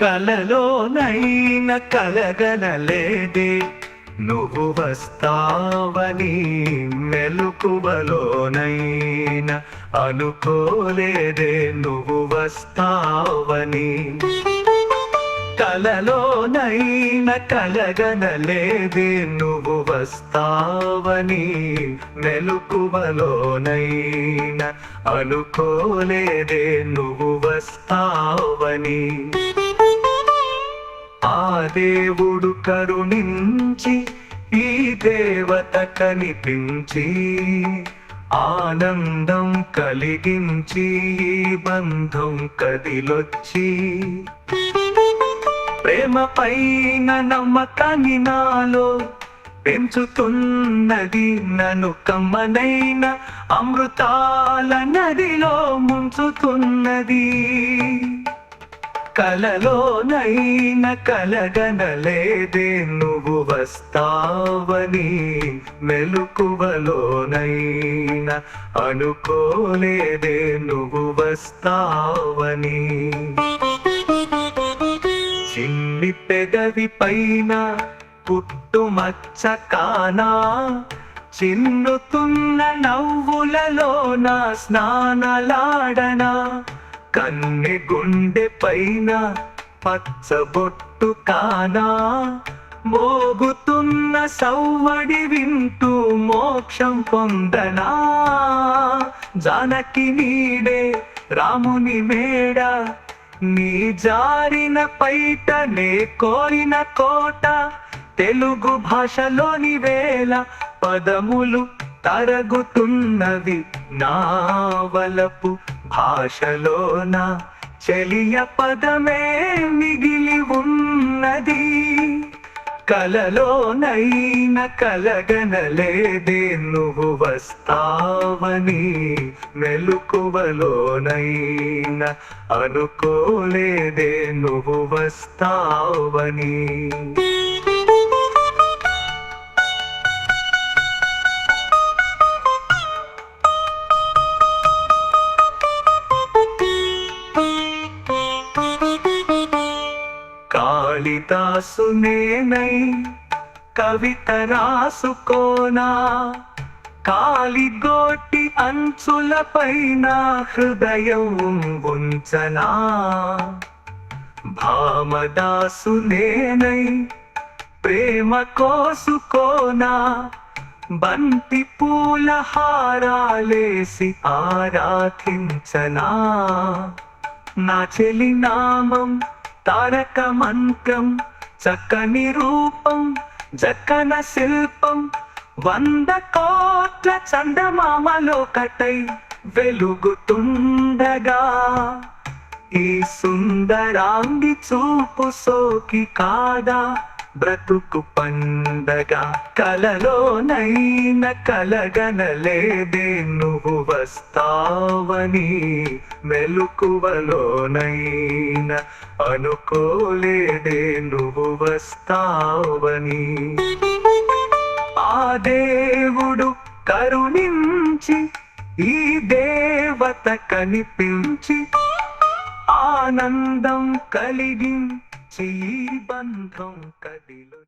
కలలోనైన కలగనలేది. నువ్వు వస్తావని మెలకువలోనైన అనుకోలేదే. నువ్వు వస్తావని కలలోనైన కలగనలేదే. నువ్వు వస్తావని మెలకువలోనైన అనుకోలేదే. నువ్వు వస్తావని దేవుడు కరుణించి ఈ దేవత కనిపించి ఆనందం కలిగించి బంధం కదిలొచ్చి. ప్రేమ పైన నమ్మకాన్ని నాలో పెంచుతున్నది నన్ను కమ్మనైన అమృతాల నదిలో ముంచుతున్నది. కలలోనైన కలగనలేదే నువ్వు వస్తావని మెలుకువలోనైన అనుకోలేదే నువ్వు వస్తావని. చిన్ని పెదవి పైన పుట్టుమచ్చ కానా? చిన్నుతున్న నవ్వులలో నా స్నానలాడనా? కన్నె గుండె పైన పచ్చబొట్టు కానా మోగుతున్న సవ్వడి వింటూ మోక్షం పొందనా? జానకి నీడే రాముని మేడ నీ జారిన పైట నే కోరిన కోట తెలుగు భాషలోని వేల పదములు తరగుతున్నవి నావలపు భాషలోన చెలియ పదమే మిగిలి ఉన్నది. కలలోనైన కలగనలేదే నువ్వు వస్తావని మెలుకువలోనైన అనుకోలేదే నువ్వు వస్తావని. కాళిదాసు నై కవిత రాసుకోనా? కాలిగోటి అంచుల పైన హృదయం ఉంచనా భామదాసునే నై ప్రేమ కోసుకోనా? బంతి పూల హారాలేసి ఆరాధించనా? నా చెలి నామం తారక మంత్రం చక్కని రూపం జక్కన శిల్పం వంద కోట్ల చందమామలో కటై వెలుగుతుండగా. ఈ సుందరాంగి చూపు సోకి కాదా? బ్రతుకు పండగ కలలోనైన కలగనలేదే నువ్వు వస్తావని మెలుకువలోనైన అనుకోలేదే నువ్వు వస్తావని. ఆ దేవుడు కరుణించి ఈ దేవత కనిపించి ఆనందం కలిగించి ఈ బంధం కదిలో